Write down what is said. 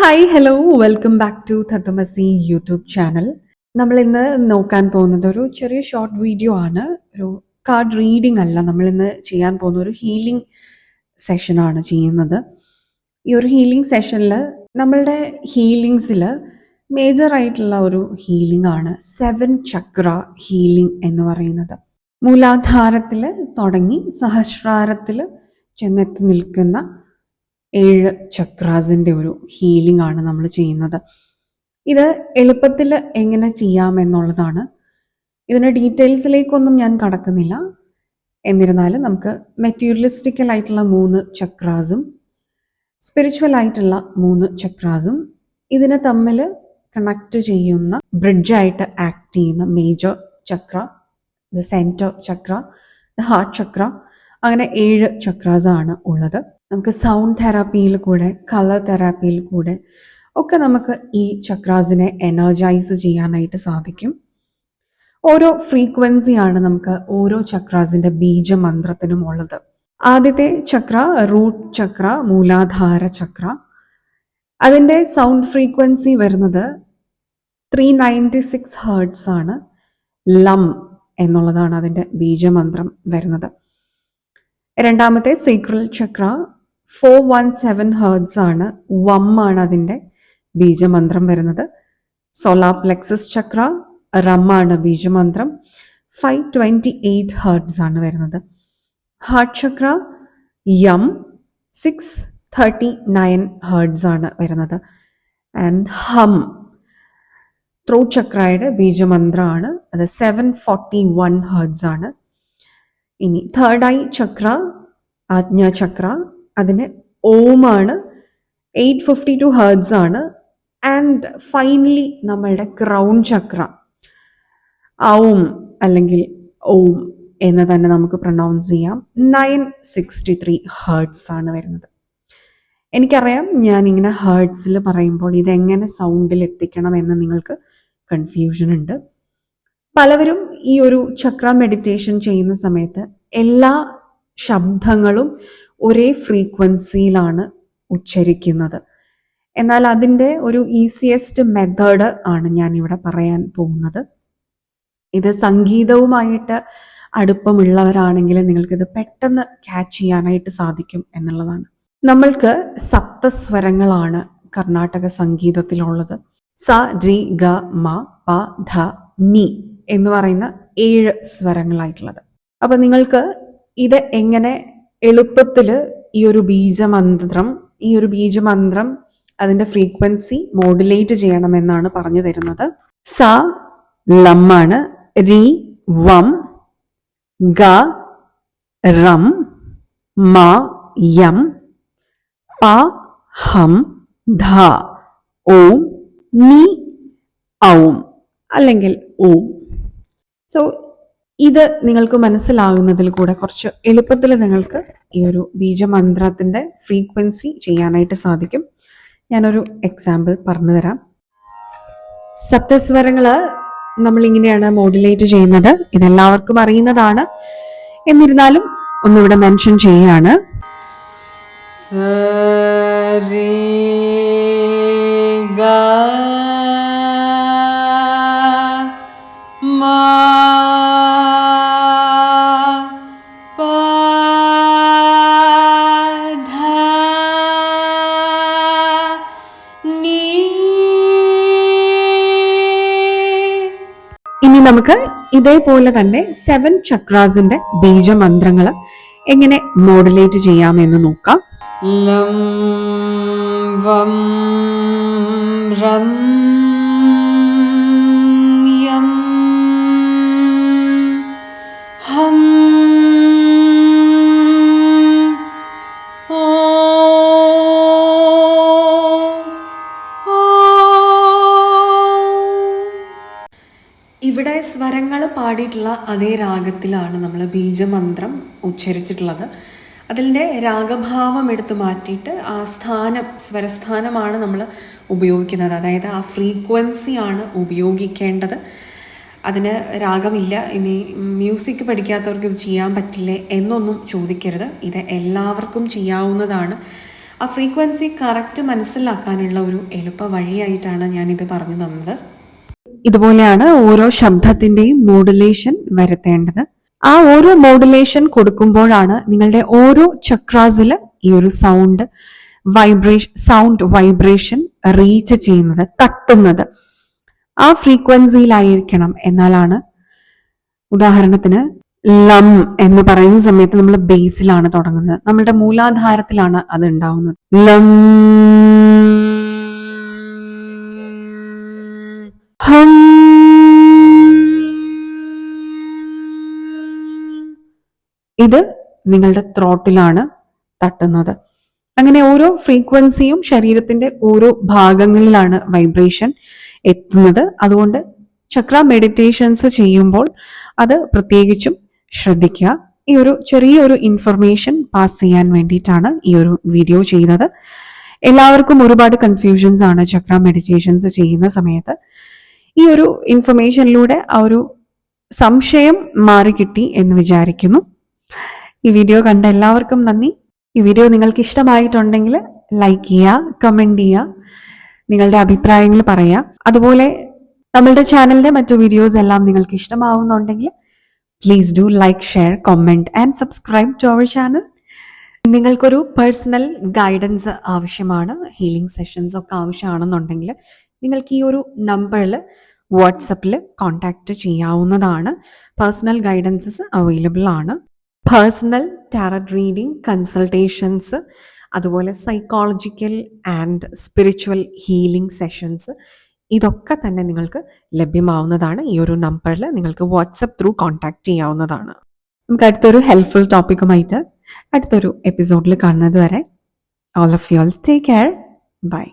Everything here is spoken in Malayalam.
Hi hello welcome back to Tatvamasi YouTube channel നമ്മൾ ഇന്ന് നോക്കാൻ പോകുന്നത് ഒരു ചെറിയ ഷോർട്ട് വീഡിയോ ആണ്. ഒരു കാർഡ് റീഡിംഗ് അല്ല. നമ്മൾ ഇന്ന് ചെയ്യാൻ പോകുന്ന ഒരു ഹീലിംഗ് സെഷനാണ് ചെയ്യുന്നത്. ഈ ഒരു ഹീലിംഗ് സെഷനിൽ നമ്മളുടെ ഹീലിങ്സിൽ മേജർ ആയിട്ടുള്ള ഒരു ഹീലിംഗ് ആണ്. സെവൻ ചക്ര ഹീലിംഗ് എന്ന് പറയുന്നത്. മൂലാധാരത്തിൽ തുടങ്ങി സഹസ്രാരത്തിൽ ചെന്നെത്തി നിൽക്കുന്ന ഏഴ് ചക്രാസിന്റെ ഒരു ഹീലിംഗ് ആണ് നമ്മൾ ചെയ്യുന്നത്. ഇത് എളുപ്പത്തിൽ എങ്ങനെ ചെയ്യാം ചെയ്യാമെന്നുള്ളതാണ് ഇതിന്റെ ഡീറ്റെയിൽസിലേക്കൊന്നും ഞാൻ കടക്കുന്നില്ല. എന്നിരുന്നാലും നമുക്ക് മെറ്റീരിയലിസ്റ്റിക്കൽ ആയിട്ടുള്ള മൂന്ന് ചക്രാസും സ്പിരിച്വൽ ആയിട്ടുള്ള മൂന്ന് ചക്രാസും ഇതിനെ തമ്മിൽ കണക്ട് ചെയ്യുന്ന ബ്രിഡ്ജായിട്ട് ആക്ട് ചെയ്യുന്ന major chakra the centre chakra the heart chakra അങ്ങനെ ഏഴ് ചക്രാസാണ് ഉള്ളത്. നമുക്ക് സൗണ്ട് തെറാപ്പിയിൽ കൂടെ കളർ തെറാപ്പിയിൽ കൂടെ ഒക്കെ നമുക്ക് ഈ ചക്രാസിനെ എനർജൈസ് ചെയ്യാനായിട്ട് സാധിക്കും. ഓരോ ഫ്രീക്വൻസിയാണ് നമുക്ക് ഓരോ ചക്രാസിന്റെ ബീജമന്ത്രത്തിനും ഉള്ളത്. ആദ്യത്തെ ചക്ര റൂട്ട് ചക്ര മൂലാധാര ചക്ര. അതിന്റെ സൗണ്ട് ഫ്രീക്വൻസി വരുന്നത് ത്രീ നയന്റി സിക്സ് ഹേർട്സ് ആണ്. ലം എന്നുള്ളതാണ് അതിന്റെ ബീജമന്ത്രം വരുന്നത്. രണ്ടാമത്തെ sacral chakra four one seven hertz ആണ് വം ആണ് അതിന്റെ ബീജമന്ത്രം വരുന്നത്. സോളാർ പ്ലെക്സസ് ചക്ര റം ആണ് ബീജമന്ത്രം. ഫൈവ് ട്വന്റി എയ്റ്റ് ഹേർട്സ് ആണ് വരുന്നത്. ഹാർട്ട് ചക്ര യം സിക്സ് തേർട്ടി നയൻ ഹേർട്സ് ആണ് വരുന്നത്. ആൻഡ് ഹം ത്രോട്ട് ചക്രയുടെ ബീജമന്ത്രമാണ്. അത് സെവൻ ഫോർട്ടി വൺ ഹേർട്സ് ആണ്. ഇനി തേർഡ് ഐ ചക്ര ആജ്ഞ ചക്ര അതിന് ഓമാണ് എയ്റ്റ് ഫിഫ്റ്റി ടു ഹേർഡ്സ് ആണ് ആൻഡ് ഫൈനലി നമ്മളുടെ ക്രൗൺ ചക്ര ഔം അല്ലെങ്കിൽ ഓം എന്ന് തന്നെ നമുക്ക് പ്രൊണൗൺസ് ചെയ്യാം. നയൻ സിക്സ്റ്റി ത്രീ ഹേർട്സ് ആണ് വരുന്നത്. എനിക്കറിയാം ഞാൻ ഇങ്ങനെ ഹേർട്സിൽ പറയുമ്പോൾ ഇതെങ്ങനെ സൗണ്ടിൽ എത്തിക്കണം എന്ന് നിങ്ങൾക്ക് കൺഫ്യൂഷൻ ഉണ്ട്. പലവരും ഈ ഒരു ചക്ര മെഡിറ്റേഷൻ ചെയ്യുന്ന സമയത്ത് എല്ലാ ശബ്ദങ്ങളും ഒരേ ഫ്രീക്വൻസിയിലാണ് ഉച്ചരിക്കുന്നത്. എന്നാൽ അതിന്റെ ഒരു ഈസിയസ്റ്റ് മെത്തേഡ് ആണ് ഞാൻ ഇവിടെ പറയാൻ പോകുന്നത്. ഇത് സംഗീതവുമായിട്ട് അടുപ്പമുള്ളവരാണെങ്കിൽ നിങ്ങൾക്കിത് പെട്ടെന്ന് ക്യാച്ച് ചെയ്യാനായിട്ട് സാധിക്കും എന്നുള്ളതാണ്. നമ്മൾക്ക് സപ്തസ്വരങ്ങളാണ് കർണാടക സംഗീതത്തിലുള്ളത്. സ രി ഗ മ പ ധ നി എന്ന് പറയുന്ന ഏഴ് സ്വരങ്ങളായിട്ടുള്ളത്. അപ്പൊ നിങ്ങൾക്ക് ഇത് എങ്ങനെ എളുപ്പത്തിൽ ഈ ഒരു ബീജമന്ത്രം ഈ ഒരു ബീജമന്ത്രം അതിന്റെ ഫ്രീക്വൻസി മോഡുലേറ്റ് ചെയ്യണമെന്നാണ് പറഞ്ഞു തരുന്നത്. സ ലമ്മാണ് രി വം ഗ റം മ യം പ ഹം ധ ഓം നി ഔം അല്ലെങ്കിൽ ഓം സോ ഇത് നിങ്ങൾക്ക് മനസ്സിലാകുന്നതിൽ കൂടെ കുറച്ച് എളുപ്പത്തിൽ നിങ്ങൾക്ക് ഈ ഒരു ബീജമന്ത്രത്തിന്റെ ഫ്രീക്വൻസി ചെയ്യാനായിട്ട് സാധിക്കും. ഞാനൊരു എക്സാമ്പിൾ പറഞ്ഞു തരാം. സപ്തസ്വരങ്ങൾ നമ്മൾ ഇങ്ങനെയാണ് മോഡുലേറ്റ് ചെയ്യുന്നത്. ഇതെല്ലാവർക്കും അറിയുന്നതാണ്. എന്നിരുന്നാലും ഒന്നിവിടെ മെൻഷൻ ചെയ്യാണ്. സരി ഇനി നമുക്ക് ഇതേപോലെ തന്നെ സെവൻ ചക്രാസിന്റെ ബീജമന്ത്രങ്ങൾ എങ്ങനെ മോഡുലേറ്റ് ചെയ്യാമെന്ന് നോക്കാം. ലം വം രം സ്വരങ്ങൾ പാടിയിട്ടുള്ള അതേ രാഗത്തിലാണ് നമ്മൾ ബീജമന്ത്രം ഉച്ചരിച്ചിട്ടുള്ളത്. അതിന്റെ രാഗഭാവം എടുത്തു മാറ്റിയിട്ട് ആ സ്ഥാനം സ്വരസ്ഥാനമാണ് നമ്മൾ ഉപയോഗിക്കുന്നത്. അതായത് ആ ഫ്രീക്വൻസി ആണ് ഉപയോഗിക്കേണ്ടത്. അതിന് രാഗമില്ല. ഇനി മ്യൂസിക് പഠിക്കാത്തവർക്ക് ഇത് ചെയ്യാൻ പറ്റില്ലേ എന്നൊന്നും ചോദിക്കരുത്. ഇത് എല്ലാവർക്കും ചെയ്യാവുന്നതാണ്. ആ ഫ്രീക്വൻസി കറക്റ്റ് മനസ്സിലാക്കാനുള്ള ഒരു എളുപ്പ വഴിയായിട്ടാണ് ഞാനിത് പറഞ്ഞു തന്നത്. ഇതുപോലെയാണ് ഓരോ ശബ്ദത്തിന്റെയും മോഡുലേഷൻ വരുത്തേണ്ടത്. ആ ഓരോ മോഡുലേഷൻ കൊടുക്കുമ്പോഴാണ് നിങ്ങളുടെ ഓരോ ചക്രാസിൽ ഈ ഒരു sound vibration sound vibration reach ചെയ്യുന്നത് തട്ടുന്നത്. ആ ഫ്രീക്വൻസിയിലായിരിക്കണം എന്നാലാണ് ഉദാഹരണത്തിന് ലം എന്ന് പറയുന്ന സമയത്ത് നമ്മൾ ബേസിലാണ് തുടങ്ങുന്നത്. നമ്മളുടെ മൂലാധാരത്തിലാണ് അത് ഉണ്ടാവുന്നത്. ലം ഇത് നിങ്ങളുടെ ത്രോട്ടിലാണ് തട്ടുന്നത്. അങ്ങനെ ഓരോ ഫ്രീക്വൻസിയും ശരീരത്തിന്റെ ഓരോ ഭാഗങ്ങളിലാണ് വൈബ്രേഷൻ എത്തുന്നത്. അതുകൊണ്ട് ചക്ര മെഡിറ്റേഷൻസ് ചെയ്യുമ്പോൾ അത് പ്രത്യേകിച്ചും ശ്രദ്ധിക്കുക. ഈ ഒരു ചെറിയൊരു ഇൻഫർമേഷൻ പാസ് ചെയ്യാൻ വേണ്ടിയിട്ടാണ് ഈ ഒരു വീഡിയോ ചെയ്തത് എല്ലാവർക്കും ഒരുപാട് കൺഫ്യൂഷൻസ് ആണ് ചക്ര മെഡിറ്റേഷൻസ് ചെയ്യുന്ന സമയത്ത്. ഈ ഒരു ഇൻഫർമേഷനിലൂടെ ആ ഒരു സംശയം മാറിക്കിട്ടി എന്ന് വിചാരിക്കുന്നു. ഈ വീഡിയോ കണ്ട എല്ലാവർക്കും നന്ദി. ഈ വീഡിയോ നിങ്ങൾക്ക് ഇഷ്ടമായിട്ടുണ്ടെങ്കിൽ ലൈക്ക് ചെയ്യുക കമന്റ് ചെയ്യുക നിങ്ങളുടെ അഭിപ്രായങ്ങൾ പറയുക. അതുപോലെ നമ്മളുടെ ചാനലിന്റെ മറ്റു വീഡിയോസ് എല്ലാം നിങ്ങൾക്ക് ഇഷ്ടമാവുന്നുണ്ടെങ്കിൽ please do like share comment and subscribe to our channel നിങ്ങൾക്കൊരു പേഴ്സണൽ ഗൈഡൻസ് ആവശ്യമാണ് ഹീലിംഗ് സെഷൻസ് ഒക്കെ ആവശ്യമാണെന്നുണ്ടെങ്കിൽ നിങ്ങൾക്ക് ഈ ഒരു നമ്പറിൽ വാട്സപ്പിൽ കോൺടാക്റ്റ് ചെയ്യാവുന്നതാണ്. പേഴ്സണൽ ഗൈഡൻസസ് അവൈലബിൾ ആണ്. പേഴ്സണൽ ടാരറ്റ് റീഡിംഗ് കൺസൾട്ടേഷൻസ് അതുപോലെ psychological and spiritual healing sessions ഇതൊക്കെ തന്നെ നിങ്ങൾക്ക് ലഭ്യമാവുന്നതാണ്. ഈ ഒരു നമ്പറിൽ നിങ്ങൾക്ക് വാട്സപ്പ് ത്രൂ കോൺടാക്ട് ചെയ്യാവുന്നതാണ്. നമുക്ക് അടുത്തൊരു ഹെൽപ്ഫുൾ ടോപ്പിക്കുമായിട്ട് അടുത്തൊരു എപ്പിസോഡിൽ കാണുന്നത് വരെ all of you all take care bye